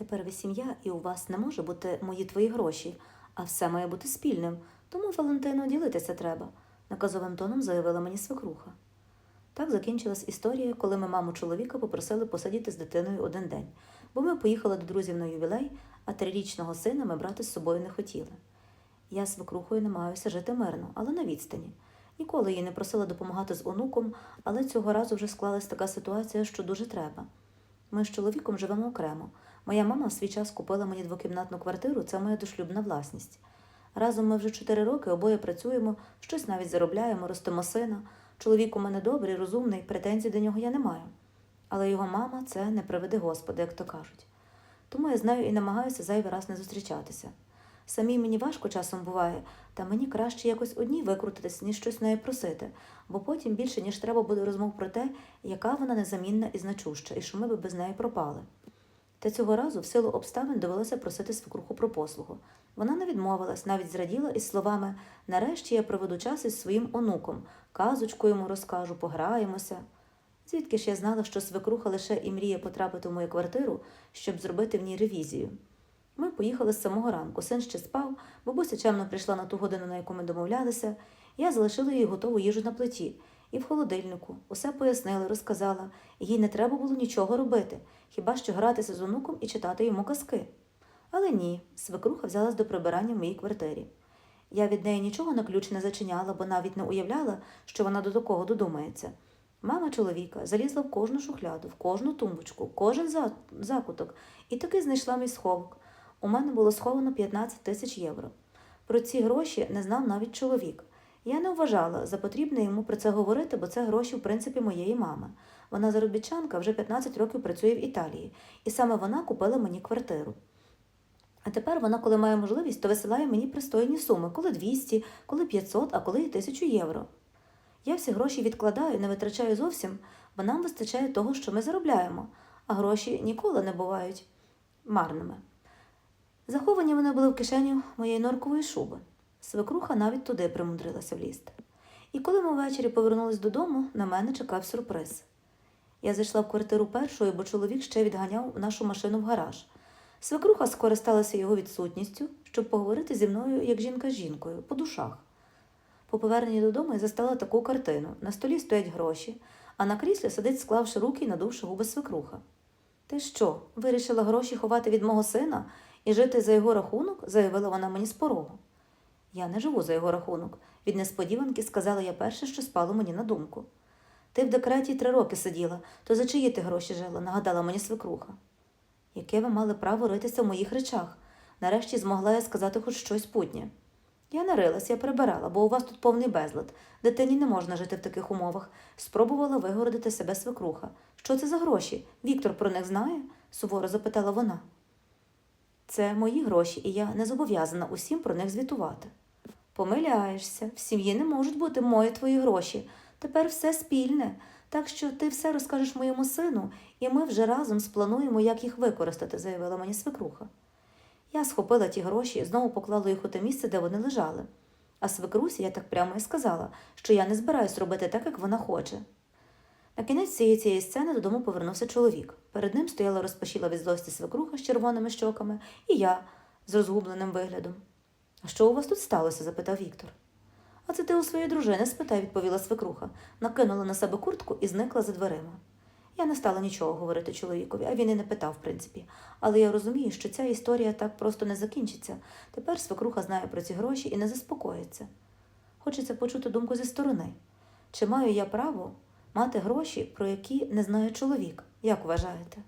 Тепер ви сім'я, і у вас не може бути мої твої гроші, а все має бути спільним. Тому Валентину ділитися треба, наказовим тоном заявила мені свекруха. Так закінчилась історія, коли ми маму чоловіка попросили посидіти з дитиною один день, бо ми поїхали до друзів на ювілей, а трирічного сина ми брати з собою не хотіли. Я свекрухою намагаюся жити мирно, але на відстані. Ніколи її не просила допомагати з онуком, але цього разу вже склалась така ситуація, що дуже треба. Ми з чоловіком живемо окремо. Моя мама в свій час купила мені двокімнатну квартиру, це моя дошлюбна власність. Разом ми вже чотири роки обоє працюємо, щось навіть заробляємо, ростимо сина. Чоловік у мене добрий, розумний, претензій до нього я не маю. Але його мама це не приведи Господи, як то кажуть. Тому я з нею і намагаюся зайвий раз не зустрічатися. Самій мені важко часом буває, та мені краще якось одній викрутитись, ніж щось в неї просити, бо потім більше, ніж треба буде розмов про те, яка вона незамінна і значуща, і що ми би без неї пропали. Та цього разу в силу обставин довелося просити свекруху про послугу. Вона не відмовилась, навіть зраділа із словами Нарешті я проведу час із своїм онуком, казочку йому розкажу, пограємося. Звідки ж я знала, що свекруха лише і мріє потрапити в мою квартиру, щоб зробити в ній ревізію. Ми поїхали з самого ранку. Син ще спав, бабуся чемно прийшла на ту годину, на яку ми домовлялися. Я залишила їй готову їжу на плиті і в холодильнику. Усе пояснила, розказала. Їй не треба було нічого робити, хіба що гратися з онуком і читати йому казки. Але ні, свекруха взялась до прибирання в моїй квартирі. Я від неї нічого на ключ не зачиняла, бо навіть не уявляла, що вона до такого додумається. Мама чоловіка залізла в кожну шухляду, в кожну тумбочку, в кожен закуток і таки знайшла мій сховок. У мене було сховано 15 тисяч євро. Про ці гроші не знав навіть чоловік. Я не вважала за потрібне йому про це говорити, бо це гроші, в принципі, моєї мами. Вона заробітчанка вже 15 років працює в Італії, і саме вона купила мені квартиру. А тепер вона, коли має можливість, то висилає мені пристойні суми, коли 200, коли 500, а коли і 1000 євро. Я всі гроші відкладаю, не витрачаю зовсім, бо нам вистачає того, що ми заробляємо, а гроші ніколи не бувають марними. Заховані вони були в кишені моєї норкової шуби. Свекруха навіть туди примудрилася влізти. І коли ми ввечері повернулись додому, на мене чекав сюрприз. Я зайшла в квартиру першою, бо чоловік ще відганяв нашу машину в гараж. Свекруха скористалася його відсутністю, щоб поговорити зі мною, як жінка з жінкою, по душах. По поверненні додому я застала таку картину. На столі стоять гроші, а на кріслі сидить, склавши руки і надувши губи свекруха. Ти що, вирішила гроші ховати від мого сина і жити за його рахунок? заявила вона мені з порогу. Я не живу за його рахунок. Від несподіванки сказала я перше, що спало мені на думку. Ти в декреті три роки сиділа, то за чиї ти гроші жила, нагадала мені свекруха. Яке ви мали право ритися в моїх речах? Нарешті змогла я сказати хоч щось путнє. Я не рилась, я прибирала, бо у вас тут повний безлад. Дитині не можна жити в таких умовах. Спробувала вигородити себе свекруха. Що це за гроші? Віктор про них знає? суворо запитала вона. Це мої гроші, і я не зобов'язана усім про них звітувати. Помиляєшся, в сім'ї не можуть бути мої твої гроші. Тепер все спільне. Так що ти все розкажеш моєму сину, і ми вже разом сплануємо, як їх використати, заявила мені свекруха. Я схопила ті гроші і знову поклала їх у те місце, де вони лежали. А свекрусі я так прямо і сказала, що я не збираюсь робити так, як вона хоче. На кінець цієї цієї сцени додому повернувся чоловік. Перед ним стояла розпашіла від злості свекруха з червоними щоками, і я з розгубленим виглядом. А що у вас тут сталося? запитав Віктор. А це ти у своєї дружини спитай, відповіла свекруха, накинула на себе куртку і зникла за дверима. Я не стала нічого говорити чоловікові, а він і не питав, в принципі. Але я розумію, що ця історія так просто не закінчиться. Тепер свекруха знає про ці гроші і не заспокоїться. Хочеться почути думку зі сторони. Чи маю я право мати гроші, про які не знає чоловік? Як вважаєте?